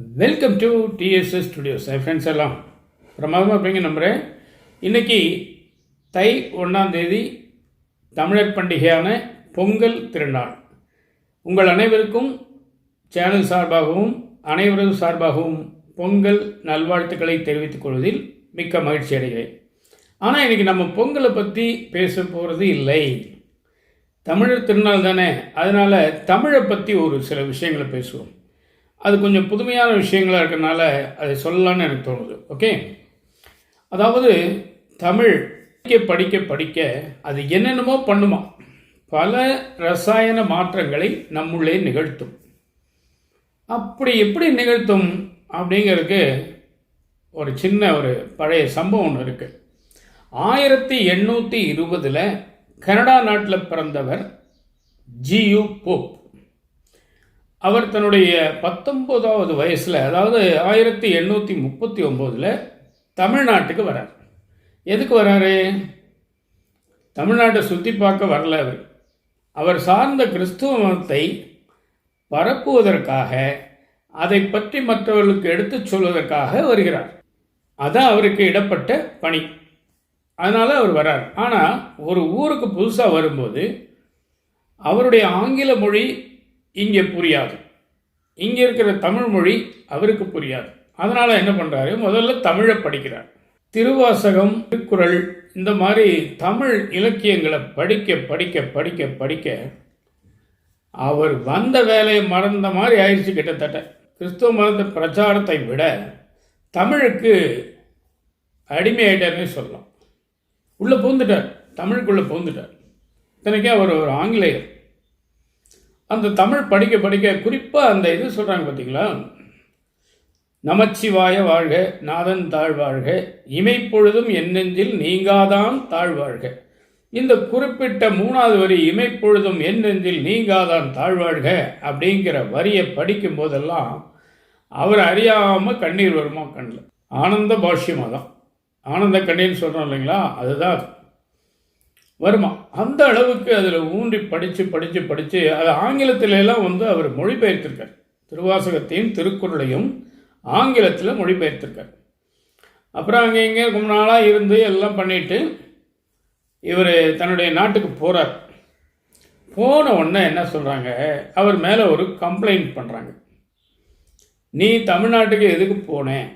Welcome to TSS studios என் friends எல்லாம். பிரமாதமாக இருப்பீங்க நம்புகிறேன் இன்றைக்கி தை ஒன்றாம் தேதி தமிழர் பண்டிகையான பொங்கல் திருநாள். உங்கள் அனைவருக்கும் சேனல் சார்பாகவும் அனைவரது சார்பாகவும் பொங்கல் நல்வாழ்த்துக்களை தெரிவித்துக் கொள்வதில் மிக்க மகிழ்ச்சி அடைகிறேன். ஆனால் இன்றைக்கி நம்ம பொங்கலை பற்றி பேச போகிறது இல்லை. தமிழர் திருநாள் தானே. அதனால் தமிழை பற்றி ஒரு சில விஷயங்களை பேசுவோம். அது கொஞ்சம் புதுமையான விஷயங்களாக இருக்கிறனால அதை சொல்லலான்னு எனக்கு தோணுது. ஓகே அதாவது தமிழ் படிக்க படிக்க படிக்க அது என்னென்னமோ பண்ணுமா. பல ரசாயன மாற்றங்களை நம்முள்ளே நிகழ்த்தும். அப்படி எப்படி நிகழ்த்தும் அப்படிங்கிறதுக்கு ஒரு சின்ன ஒரு பழைய சம்பவம் ஒன்று இருக்குது ஆயிரத்தி எண்ணூற்றி இருபதில் கனடா நாட்டில் பிறந்தவர் ஜியு போப். அவர் தன்னுடைய பத்தொம்போதாவது வயசில் அதாவது ஆயிரத்தி எண்ணூற்றி முப்பத்தி ஒம்போதில் தமிழ்நாட்டுக்கு வரார். எதுக்கு வராரு? தமிழ்நாட்டை சுற்றி பார்க்க வரல அவர். அவர் சார்ந்த கிறிஸ்துவ மதத்தை பரப்புவதற்காக அதை பற்றி மற்றவர்களுக்கு எடுத்துச் சொல்வதற்காக வருகிறார். அதான் அவருக்கு இடப்பட்ட பணி. அதனால் அவர் வரார். ஆனால் ஒரு ஊருக்கு புதுசாக வரும்போது அவருடைய ஆங்கில மொழி இங்கே புரியாது. இங்கே இருக்கிற தமிழ் மொழி அவருக்கு புரியாது. அதனால் என்ன பண்ணுறாரு முதல்ல தமிழை படிக்கிறார். திருவாசகம் திருக்குறள் இந்த மாதிரி தமிழ் இலக்கியங்களை படிக்க படிக்க படிக்க படிக்க அவர் வந்த வேலையை மறந்த மாதிரி ஆயிடுச்சு கிட்டத்தட்ட. கிறிஸ்துவ மத பிரச்சாரத்தை விட தமிழுக்கு அடிமையாயிட்டார்னே சொல்லலாம். உள்ளே பூந்துட்டார் தமிழுக்குள்ளே பூந்துட்டார் இத்தனைக்கே அவர் ஒரு ஆங்கிலேயர். அந்த தமிழ் படிக்க படிக்க குறிப்பாக அந்த இது சொல்கிறாங்க பார்த்தீங்களா நமச்சிவாய வாழ்க நாதன் தாழ்வாழ்க இமைப்பொழுதும் என்னெஞ்சில் நீங்காதான் தாழ்வாழ்க இந்த குறிப்பிட்ட மூணாவது வரி இமைப்பொழுதும் என்னெஞ்சில் நீங்காதான் தாழ்வாழ்க அப்படிங்கிற வரியை படிக்கும் போதெல்லாம் அவர் அறியாமல் கண்ணீர் வருமா கண்ணில்? ஆனந்த பாஷ்யமாக தான் ஆனந்த கண்ணீர்னு சொல்கிறோம் இல்லைங்களா? அதுதான் வருமா? அந்த அளவுக்கு அதில் ஊன்றி படித்து படித்து படித்து அது ஆங்கிலத்திலெல்லாம் வந்து அவர் மொழிபெயர்த்திருக்கார். திருவாசகத்தையும் திருக்குறளையும் ஆங்கிலத்தில் மொழிபெயர்த்திருக்கார். அப்புறம் அங்கே இங்கே ரொம்ப நாளாக இருந்து எல்லாம் பண்ணிட்டு இவர் தன்னுடைய நாட்டுக்கு போகிறார் போன உடனே என்ன சொல்கிறாங்க அவர் மேலே ஒரு கம்ப்ளைண்ட் பண்ணுறாங்க நீ தமிழ்நாட்டுக்கு எதுக்கு போனேன்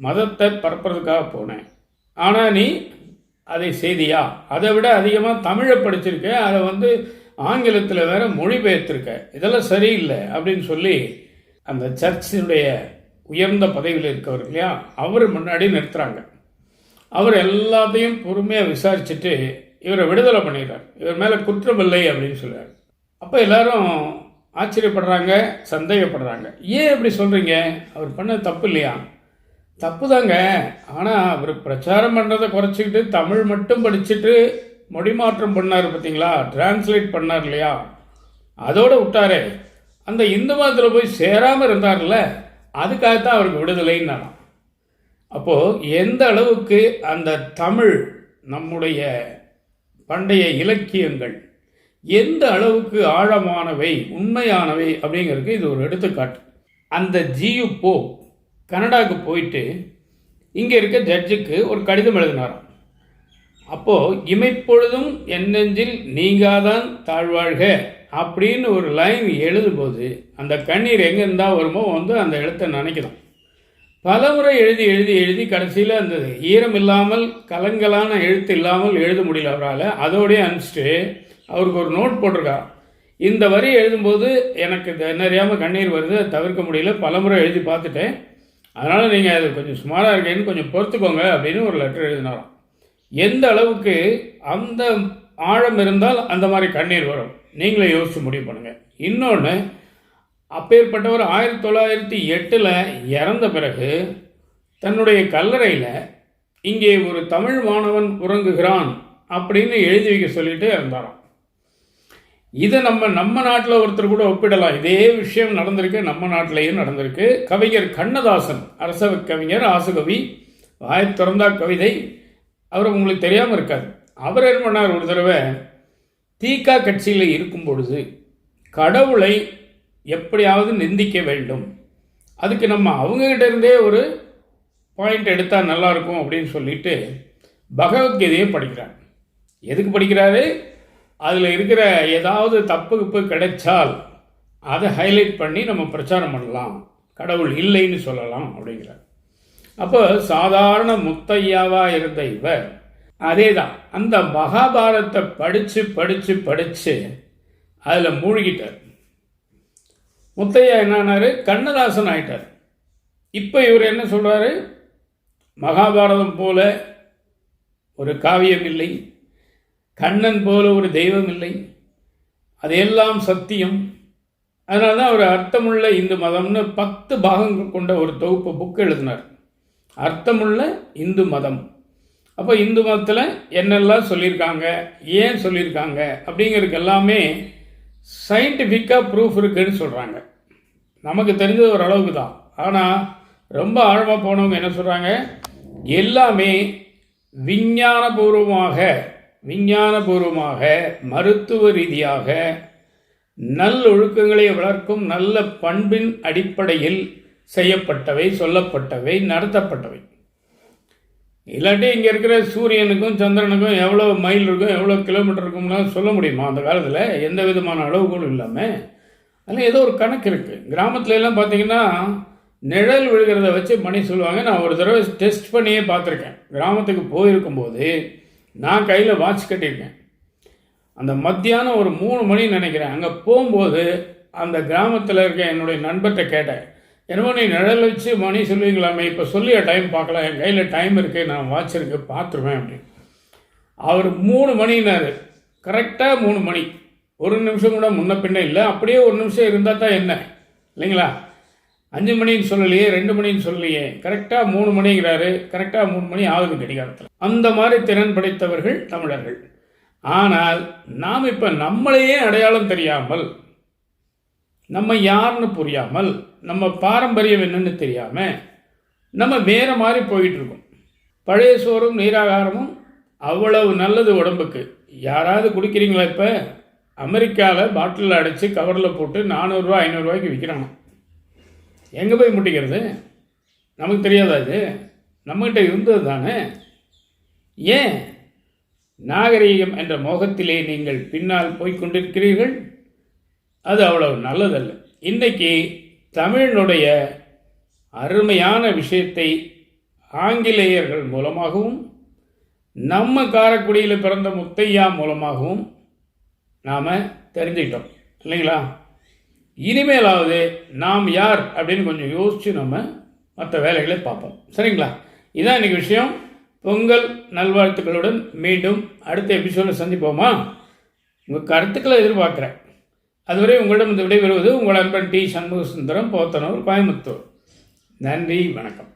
மதத்தை பரப்புறதுக்காக போனேன் ஆனால் நீ அதை செய்தியா? அதை விட அதிகமாக தமிழை படிச்சிருக்க அதை வந்து ஆங்கிலத்தில் வேற மொழிபெயர்த்திருக்க. இதெல்லாம் சரியில்லை அப்படின்னு சொல்லி அந்த சர்ச்சினுடைய உயர்ந்த பதவியில் இருக்கவர் இல்லையா? அவர் முன்னாடி நிறுத்துறாங்க. அவர் எல்லாத்தையும் பொறுமையாக விசாரிச்சுட்டு இவரை விடுதலை பண்ணிடுறார். இவர் மேலே குற்றமில்லை அப்படின்னு சொல்கிறார் அப்போ எல்லாரும் ஆச்சரியப்படுறாங்க சந்தேகப்படுறாங்க. ஏன் இப்படி சொல்கிறீங்க அவர் பண்ண தப்பு இல்லையா? தப்பு தாங்க ஆனால் அவர் பிரச்சாரம் பண்ணுறதை குறைச்சிக்கிட்டு தமிழ் மட்டும் படிச்சுட்டு மொழி மாற்றம் பண்ணார் பார்த்தீங்களா டிரான்ஸ்லேட் பண்ணார் இல்லையா? அதோடு விட்டாரே. அந்த இந்து மதத்தில் போய் சேராமல் இருந்தார்ல அதுக்காகத்தான் அவருக்கு விடுதலைன்னு அப்போது எந்த அளவுக்கு அந்த தமிழ் நம்முடைய பண்டைய இலக்கியங்கள் எந்த அளவுக்கு ஆழமானவை உண்மையானவை அப்படிங்கிறதுக்கு இது ஒரு எடுத்துக்காட்டு. அந்த ஜியு போ கனடாவுக்கு போயிட்டு இங்கே இருக்க ஜட்ஜுக்கு ஒரு கடிதம் எழுதினாராம். அப்போது இமைப்பொழுதும் என்னெஞ்சில் நீங்காதான் தாழ்வாழ்க அப்படின்னு ஒரு லைன் எழுதும்போது அந்த கண்ணீர் எங்கே இருந்தால் வருமோ வந்து அந்த எழுத்தை நினைக்கலாம் பலமுறை எழுதி எழுதி எழுதி கடைசியில் அந்த ஈரம் இல்லாமல் கலங்கலான எழுத்து இல்லாமல் எழுத முடியல அவரால். அதோடய அனுப்பிச்சிட்டு அவருக்கு ஒரு நோட் போட்டிருக்கார் இந்த வரி எழுதும்போது எனக்கு நிறையாமல் கண்ணீர் வருது தவிர்க்க முடியல. பலமுறை எழுதி பார்த்துட்டேன். அதனால் நீங்கள் அது கொஞ்சம் சுமாராக இருக்கேன்னு கொஞ்சம் பொறுத்துக்கோங்க அப்படின்னு ஒரு லெட்டர் எழுதினாராம். எந்த அளவுக்கு அந்த ஆழம் இருந்தால் அந்த மாதிரி கண்ணீர் வரும். நீங்களே யோசித்து முடிவு பண்ணுங்கள் இன்னொன்று அப்பேற்பட்டவர் ஆயிரத்தி தொள்ளாயிரத்தி எட்டில் இறந்த பிறகு தன்னுடைய கல்லறையில் இங்கே ஒரு தமிழ் மாணவன் உறங்குகிறான் அப்படின்னு எழுதி வைக்க சொல்லிட்டு இருந்தாராம். இதை நம்ம நம்ம நாட்டில் ஒருத்தர் கூட ஒப்பிடலாம். இதே விஷயம் நடந்திருக்கு நம்ம நாட்டிலையும் நடந்திருக்கு. கவிஞர் கண்ணதாசன் அரச கவிஞர் ஆசுகவி வாய் திறந்தா கவிதை அவர் உங்களுக்கு தெரியாமல் இருக்காது. அவர் என்ன பண்ணார்? ஒரு தடவை தீகா கட்சியில் இருக்கும் பொழுது கடவுளை எப்படியாவது நிந்திக்க வேண்டும். அதுக்கு நம்ம அவங்ககிட்ட இருந்தே ஒரு பாயிண்ட் எடுத்தால் நல்லாயிருக்கும் அப்படின்னு சொல்லிட்டு பகவத்கீதையை படிக்கிறார். எதுக்கு படிக்கிறாரு? அதில் இருக்கிற ஏதாவது தப்பு கிப்பு கிடைச்சால் அதை ஹைலைட் பண்ணி நம்ம பிரச்சாரம் பண்ணலாம். கடவுள் இல்லைன்னு சொல்லலாம் அப்படிங்கிறார். அப்போ சாதாரண முத்தையாவாக இருந்த இவர் அதே தான் அந்த மகாபாரத்தை படித்து படித்து படித்து அதில் மூழ்கிட்டார். முத்தையா என்னானாரு கண்ணதாசன் ஆயிட்டார். இப்போ இவர் என்ன சொல்கிறாரு மகாபாரதம் போல ஒரு காவியம் இல்லை. கண்ணன் போல ஒரு தெய்வம் இல்லை. அதையெல்லாம் சத்தியம். அதனால தான் அவர் அர்த்தமுள்ள இந்து மதம்னு பத்து பாகங்கள் கொண்ட ஒரு தொகுப்பு புக் எழுதினார். அர்த்தமுள்ள இந்து மதம். அப்போ இந்து மதத்தில் என்னெல்லாம் சொல்லியிருக்காங்க? ஏன் சொல்லியிருக்காங்க? அப்படிங்கிறதுக்கு எல்லாமே சயின்டிஃபிக்காக ப்ரூஃப் இருக்குன்னு சொல்கிறாங்க நமக்கு தெரிஞ்சது ஒரு அளவுக்கு தான். ஆனால் ரொம்ப ஆழமாக போனவங்க என்ன சொல்கிறாங்க எல்லாமே விஞ்ஞானபூர்வமாக விஞ்ஞானபூர்வமாக மருத்துவ ரீதியாக நல்லொழுக்கங்களை வளர்க்கும் நல்ல பண்பின் அடிப்படையில் செய்யப்பட்டவை சொல்லப்பட்டவை நடத்தப்பட்டவை. இல்லாட்டி இங்கே இருக்கிற சூரியனுக்கும் சந்திரனுக்கும் எவ்வளோ மைல் இருக்கும் எவ்வளோ கிலோமீட்டர் இருக்கும்லாம் சொல்ல முடியுமா? அந்த காலத்தில் எந்த விதமான அளவுகளும் இல்லாமல் அதில் ஏதோ ஒரு கணக்கு இருக்குது கிராமத்துல எல்லாம் பார்த்தீங்கன்னா நிழல் விழுகிறத வச்சு மணி சொல்லுவாங்க. நான் ஒரு தடவை டெஸ்ட் பண்ணியே பார்த்துருக்கேன் கிராமத்துக்கு போயிருக்கும்போது நான் கையில் வாட்ச் கட்டியிருக்கேன். அந்த மத்தியானம் ஒரு மூணு மணி நினைக்கிறேன். அங்கே போகும்போது அந்த கிராமத்தில் இருக்க என்னுடைய நண்பர்கிட்ட கேட்டேன். என்னமோ நீ நிழல் வச்சு மணி சொல்லுவீங்களாமே இப்போ சொல்லிய டைம் பார்க்கலாம் என் கையில் டைம் இருக்குது நான் வாட்ச் இருக்கு பார்த்துருவேன் அப்படின்னு. அவர் மூணு மணினாரு கரெக்டாக மூணு மணி. ஒரு நிமிஷம் கூட முன்ன பின்ன இல்லை அப்படியே ஒரு நிமிஷம் இருந்தால் தான் என்ன? இல்லைங்களா? அஞ்சு மணின்னு சொல்லலையே ரெண்டு மணின்னு சொல்லலையே. கரெக்டாக மூணு மணிங்கிறாரு. கரெக்டாக மூணு மணி ஆகுது கடிகாரத்தில் அந்த மாதிரி திறன் படைத்தவர்கள் தமிழர்கள். ஆனால் நாம் இப்போ நம்மளையே அடையாளம் தெரியாமல் நம்ம யாருன்னு புரியாமல் நம்ம பாரம்பரியம் என்னன்னு தெரியாமல் நம்ம வேற மாதிரி போயிட்டு இருக்கோம் பழைய சோறும் நீராகாரமும் அவ்வளவு நல்லது உடம்புக்கு. யாராவது குடிக்கிறீங்களா இப்போ? அமெரிக்காவில் பாட்டிலில் அடைச்சி கவரில் போட்டு நானூறுரூவா ஐநூறுரூவாய்க்கு விற்கிறாங்க எங்கே போய் முட்டிக்கிறது? நமக்கு தெரியாதா இது? நம்மகிட்ட இருந்தது தானே? ஏன்? நாகரீகம் என்ற மோகத்திலே நீங்கள் பின்னால் போய் கொண்டிருக்கிறீர்கள்? அது அவ்வளவு நல்லதல்ல. இன்றைக்கி தமிழினுடைய அருமையான விஷயத்தை ஆங்கிலேயர்கள் மூலமாகவும் நம்ம காரக்குடியில் பிறந்த முத்தையா மூலமாகவும் நாம் தெரிஞ்சுக்கிட்டோம். இல்லைங்களா? இனிமேலாவது நாம் யார் அப்படின்னு கொஞ்சம் யோசித்து நம்ம மற்ற வேலைகளை பார்ப்போம். சரிங்களா? இதான் இன்றைக்கி விஷயம். பொங்கல் நல்வாழ்த்துக்களுடன் மீண்டும் அடுத்த எபிசோடில் சந்திப்போமா? உங்கள் கருத்துக்களை எதிர்பார்க்குறேன். அதுவரை உங்களிடம் இந்த விடைபெறுவது உங்கள் அன்பன் டி சண்முக சுந்தரம் போத்தனூர் கோயம்புத்தூர். நன்றி வணக்கம்.